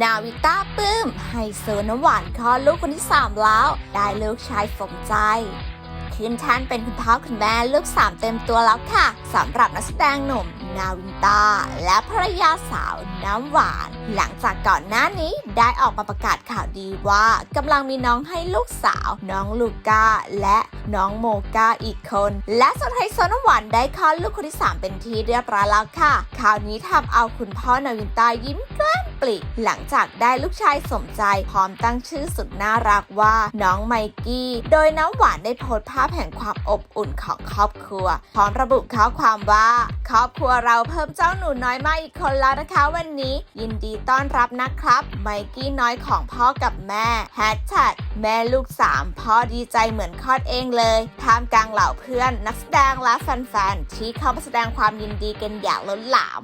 นาวิต้าปลื้มไฮโซน้ำหวานคลอดลูกคนที่ 3 แล้ว ได้ลูกชายสมใจขึ้นแท่านเป็นคุณพ่อคุณแม่ลูกสามเต็มตัวแล้วค่ะสำหรับนักแสดงหนุ่ม นาวินตา และภรรยาสาวน้ำหวาน หลังจากก่อนหน้านี้ได้ออกมาประกาศข่าวดีว่ากำลังมีน้องให้ลูกสาว น้องลูก้า และน้องโมกาอีกคน และส่วนไฮโซน้ำหวานได้คลอดลูกคนที่ 3 เป็นที่เรียบร้อยแล้วค่ะ ข่าวนี้ทำเอาคุณพ่อนาวินตายิ้มแก้ม ปลิหลังจากได้ลูกชายสมใจพร้อมตั้งชื่อสุดน่ารักว่าน้องไมกี้ โดยน้ำหวานได้โพสต์ภาพแห่งความอบอุ่นของครอบครัว พร้อมระบุข้อความว่า ครอบครัวเราเพิ่มเจ้าหนูน้อยมาอีกคนแล้วนะคะวันนี้ ยินดีต้อนรับนะครับไมกี้น้อยของพ่อกับแม่แฮชแท็กแม่ลูกสามพ่อดีใจเหมือนคลอดเองเลยท่ามกลางเหล่าเพื่อน นักแสดงและแฟนๆที่เข้ามาแสดงความยินดีกันอย่างล้นหลาม